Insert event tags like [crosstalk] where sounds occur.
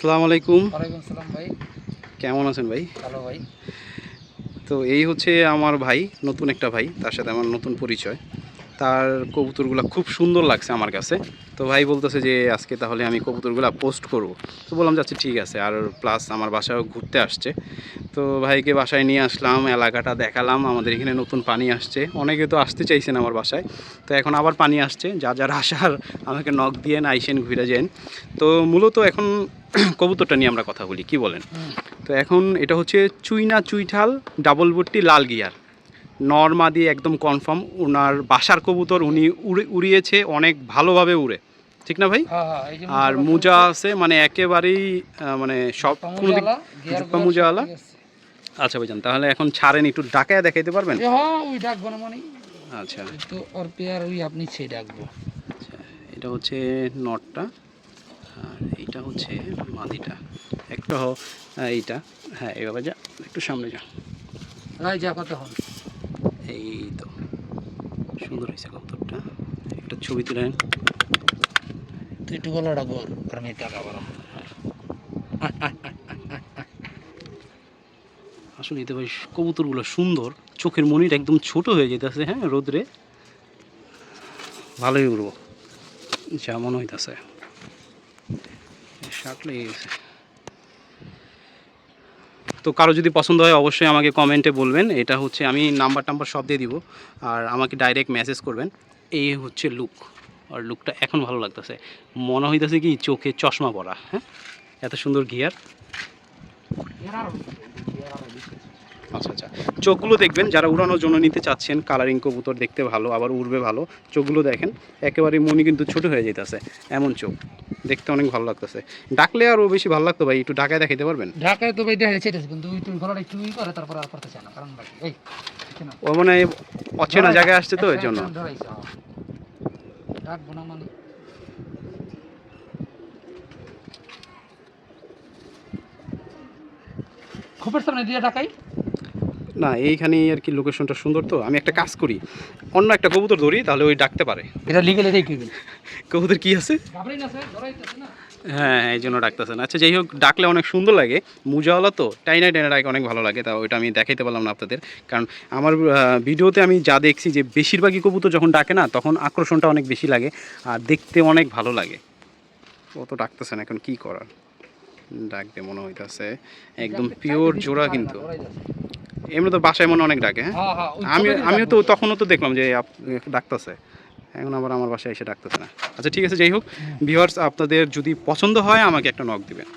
আসসালামু আলাইকুম। ওয়ালাইকুম সালাম ভাই। কেমন আছেন ভাই? ভালো ভাই। তো এই হচ্ছে আমার ভাই নতুন একটা ভাই তার সাথে আমার নতুন পরিচয়। তার কবুতরগুলো খুব সুন্দর লাগছে আমার কাছে। তো ভাই বলতেছে যে আজকে তাহলে আমি কবুতরগুলো পোস্ট করব। তো বললাম যাচ্ছে ঠিক আছে। আর প্লাস আমার বাসায়ও ঘুরতে আসছে। তো ভাইকে বাসায় নিয়ে আসলাম এলাকাটা দেখালাম। আমাদের এখানে নতুন পানি আসছে। অনেকে তো আসতে চাইছেন আমার বাসায়। তো এখন আবার পানি আসছে। যা যার আসার আমাকে নখ দিয়ে আইসেন ঘুরে যেন। তো মূলত এখন [clears throat] কবুতরটা নিয়ে আমরা কথা বলি কি বলেন? তো এখন এটা হচ্ছে চুইনা চুইঠাল ডাবল বুট্টি লাল গিয়ার। নর্মা দিয়ে একদম কনফার্ম ওনার বাসার কবুতর উনি উড়ে উড়িয়েছে অনেক ভালোভাবে উড়ে। ঠিক না ভাই? হ্যাঁ হ্যাঁ আর মোজা আছে মানে একেবারেই মানে সব কোনো দিক জুপ্পা মোজাওয়ালা? আচ্ছা ভাইজান তাহলে এখন ছাড়েন একটু ডাকায় দেখাইতে পারবেন? হ্যাঁ আচ্ছা। তো ওর পেয়ার ওই আপনি সেই ডাকবো। আচ্ছা এটা হচ্ছে নটটা আর এইটা হচ্ছে মাদিটা। একটা হ এইটা। হ্যাঁ এভাবে যা একটু সামনে যা। রাই যা কত হন এই তো সুন্দর হয়েছে কবুতরটা। একটা ছবি তুলে নেন। তুই একটু গলা ডাকবো আর আমি টাকা বলো আসলে এতে বেশ কবুতরগুলো সুন্দর। চোখের মনিটা একদম ছোট হয়ে যেতেছে হ্যাঁ রোদ্রে। ভালোই উড়বো। যা মনে হইতেছে। গেছে তো কারও যদি পছন্দ হয়, অবশ্যই আমাকে কমেন্টে বলবেন। এটা হচ্ছে আমি নাম্বার টাম্বার সব দিয়ে দিব, আর আমাকে ডাইরেক্ট মেসেজ করবেন। এই হচ্ছে লুক আর লুকটা এখন ভালো লাগতেছে। মনে হইতেছে কি চোখে চশমা পরা হ্যাঁ? এত সুন্দর গিয়ার আচ্ছা আচ্ছা চোখগুলো দেখবেন যারা উড়ানোর জন্য নিতে চাচ্ছেন কালারিং কবুতর দেখতে ভালো আবার উড়বে ভালো চোখগুলো দেখেন একেবারে মনি কিন্তু ছোট হয়ে যেতেছে এমন চোখ। দেখতে অনেক ভালো লাগতেছে। ডাকলে আরও বেশি ভালো লাগতো ভাই একটু ঢাকায় দেখাইতে পারবেন? ঢাকায় তো ভাই দেখা যাচ্ছে কিন্তু ওই তুই গলাটা একটু করে তারপর আর করতে চায় না কারণ ভাই এই দেখছে না? ও মানে অচেনা জায়গায় আসছে তো এর জন্য? হ্যাঁ। ডাকবো না মানে। খোপের সামনে দিয়ে ডাকাই না এইখানেই আর কি লোকেশনটা সুন্দর তো। আমি একটা কাজ করি অন্য একটা কবুতর ধরি তাহলে ওই ডাকতে পারে। এটা লিগেল এটাই করবেন কবুতর কি আছে? ঘাবড়াই না স্যার ধরাইতেছে না হ্যাঁ হ্যাঁ, এই জন্য ডাকতেছে না। আচ্ছা যাই হোক ডাকলে অনেক সুন্দর লাগে। মুজাওয়ালা তো টাইনা টাইনা ডাকে অনেক ভালো লাগে। তা ওইটা আমি দেখাইতে পারলাম না আপনাদের। কারণ আমার ভিডিওতে আমি যা দেখছি যে বেশিরভাগই কবুতর যখন ডাকে না তখন আকর্ষণটা অনেক বেশি লাগে আর দেখতে অনেক ভালো লাগে। ও তো ডাকতেছে না এখন কি করার? ডাকতে মনে হইতেছে। একদম পিওর জোড়া কিন্তু। এমনি তো বাসায় মনে অনেক ডাকে হ্যাঁ? হ্যাঁ হ্যাঁ আমি আমিও তো তখনও তো দেখলাম যে ডাকতেছে। এখন আবার আমার বাসায় এসে ডাকতেছে না। আচ্ছা ঠিক আছে যাই হোক ভিউয়ার্স আপনাদের যদি পছন্দ হয় আমাকে একটা নক দিবেন।